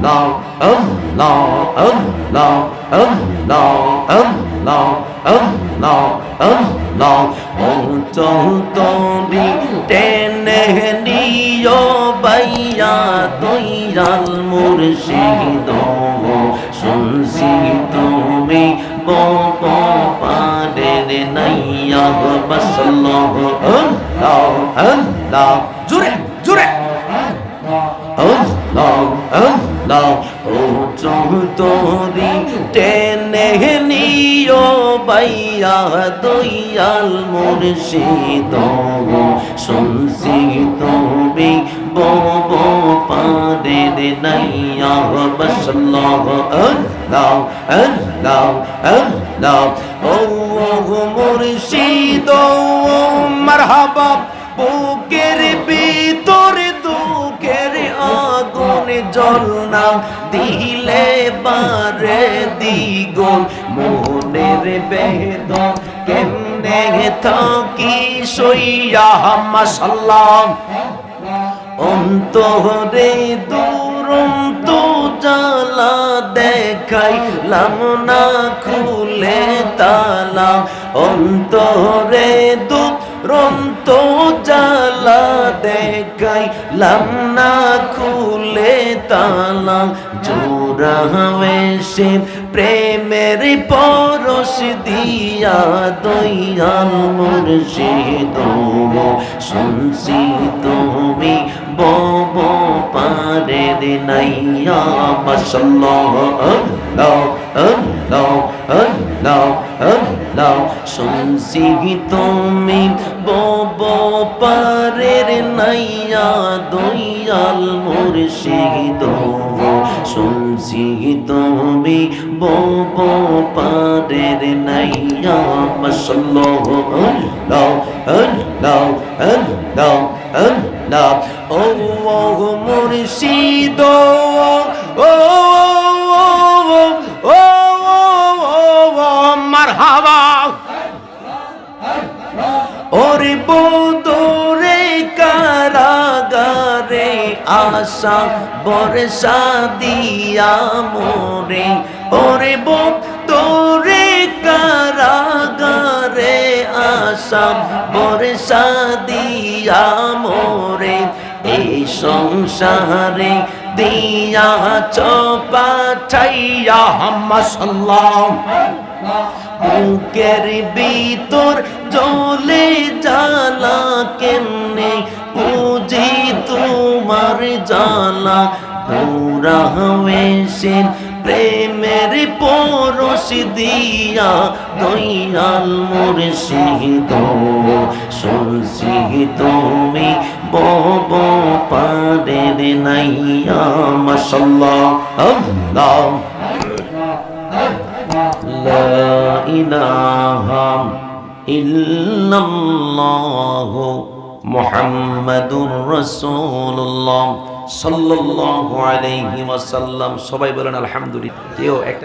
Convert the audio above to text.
আল্লাহ আল্লাহ আল্লাহ আল্লাহ আল্লাহ আল্লাহ আল্লাহ ও চৌতরি টেনে নিও বাইয়া দয়াল মুর্শিদ শুনছি তুমি বপ পারের নাইয়া বসল্লাহ আল্লাহ আল্লাহ জুড়ে জুড়ে আল্লাহ আল্লাহ ও চৌতরি টেনে নিও বাইয়া দয়াল মুর্শিদ। শুনছি তুমি বব পাদের নাইয়া বসল্লাহ আল্লাহ আল্লাহ আল্লাহ ও মুর্শিদ মারহাবা বুকের আগুন জ্বলনা দিলে বারে দ্বিগুণ। মনের বেদন কেমনে থাকি সইয়া মাসাল্লাম অন্তরে দুরন্ত জ্বালা দেখাইলাম, না খুলে তালা অন্তরে দুরন্ত জ্বালা দেখাইলাম না খুলে তালা। জোড়া হয়েছে প্রেমের পরশ দিয়া দয়াল মুর্শিদ। শুনছি তুমি বব পারের নাইয়া, মাশাল্লাহ, আল্লাহ আল্লাহ আল্লাহ আল্লাহ। শুনছি তুমি মুর্শিদ শুনছি তুমি বব পারের নাইয়া মাশাল্লাহ আল্লাহ আল্লাহ আল্লাহ আল্লাহ ও মুর্শিদ। আশা বর্ষা দিয়া মোরে ওরে বদরে কারাগারে আশা বর্ষা দিয়া মোরে এই সংসারে দিয়া চপাঠাইয়া মাসাল্লাহ বুকের ভিতর জলে জ্বালা কেমনে জানা, পুরা হয়েছেন প্রেমের পরশ দিয়া, দয়াল মুর্শিদ সুরশিদ মে বব পারের নাইয়া, মাশাল্লাহ, আল্লাহ। ইলাহা ইল্লাল্লাহু। মোহাম্মদুর রসুল্লাহ সাল্লাহ আলহিম সবাই বলেন আলহামদুলিল্লাহ। কেউ একটা